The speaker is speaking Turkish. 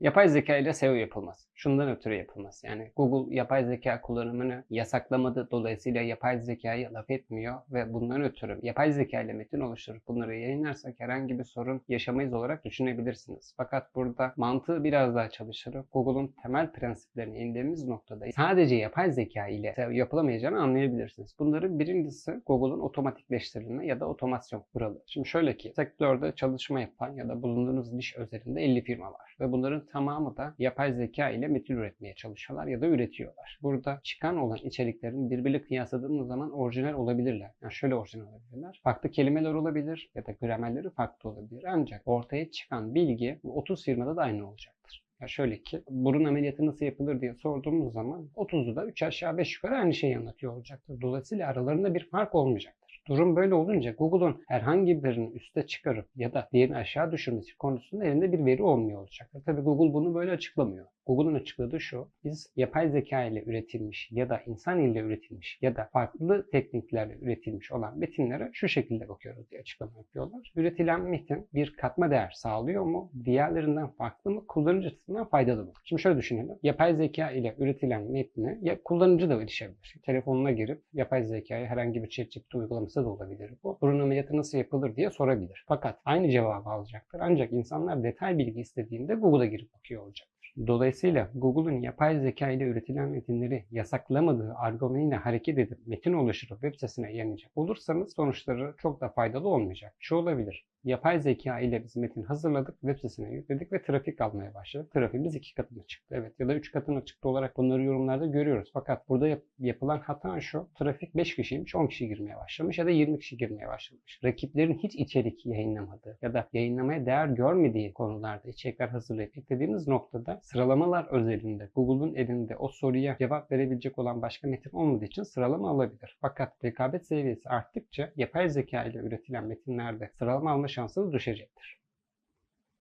Yapay zeka ile SEO yapılmaz. Şundan ötürü yapılmaz. Yani Google yapay zeka kullanımını yasaklamadı. Dolayısıyla yapay zekayı laf etmiyor ve bundan ötürü yapay zeka ile metin oluşturup bunları yayınlarsak herhangi bir sorun yaşamayız olarak düşünebilirsiniz. Fakat burada mantığı biraz daha çalıştırıp Google'un temel prensiplerine indiğimiz noktada sadece yapay zeka ile SEO yapılamayacağını anlayabilirsiniz. Bunların birincisi Google'un otomatikleştirilme ya da otomasyon kuralı. Şimdi şöyle ki sektörde çalışma yapan ya da bulunduğunuz niş özelinde 50 firma var ve bunların tamamı da yapay zeka ile metin üretmeye çalışıyorlar ya da üretiyorlar. Burada çıkan olan içeriklerin birbiriyle kıyasladığımız zaman orijinal olabilirler. Yani şöyle orijinal olabilirler. Farklı kelimeler olabilir ya da gramerleri farklı olabilir. Ancak ortaya çıkan bilgi bu 30 firmada da aynı olacaktır. Ya şöyle ki burun ameliyatı nasıl yapılır diye sorduğumuz zaman 30'u da 3 aşağı 5 yukarı aynı şeyi anlatıyor olacaktır. Dolayısıyla aralarında bir fark olmayacaktır. Durum böyle olunca Google'un herhangi birini üste çıkarıp ya da diğerini aşağı düşürmesi konusunda elinde bir veri olmuyor olacaktır. Tabii Google bunu böyle açıklamıyor. Google'un açıkladığı şu, biz yapay zeka ile üretilmiş ya da insan ile üretilmiş ya da farklı tekniklerle üretilmiş olan metinlere şu şekilde bakıyoruz diye açıklama yapıyorlar. Üretilen metin bir katma değer sağlıyor mu? Diğerlerinden farklı mı? Kullanıcı açısından faydalı mı? Şimdi şöyle düşünelim. Yapay zeka ile üretilen metni ya kullanıcı da erişebilir. Telefonuna girip yapay zekaya herhangi bir ChatGPT uygulaması da olabilir bu. Burun ameliyatı nasıl yapılır diye sorabilir. Fakat aynı cevabı alacaktır. Ancak insanlar detay bilgi istediğinde Google'a girip bakıyor olacak. Dolayısıyla Google'un yapay zeka ile üretilen metinleri yasaklamadığı argümanıyla hareket edip metin oluşturup web sitesine yayınlayacak olursanız sonuçları çok da faydalı olmayacak. Şu olabilir. Yapay zeka ile biz metin hazırladık, web sitesine yükledik ve trafik almaya başladık. Trafiğimiz iki katına çıktı. Evet ya da üç katına çıktı olarak bunları yorumlarda görüyoruz. Fakat burada yap- yapılan hata şu. Trafik 5 kişiymiş, 10 kişi girmeye başlamış ya da 20 kişi girmeye başlamış. Rakiplerin hiç içerik yayınlamadığı ya da yayınlamaya değer görmediği konularda içerikler hazırlayıp eklediğimiz noktada sıralamalar özelinde Google'un elinde o soruya cevap verebilecek olan başka metin olmadığı için sıralama alabilir. Fakat rekabet seviyesi arttıkça yapay zeka ile üretilen metinlerde sıralama alma şansı da düşecektir.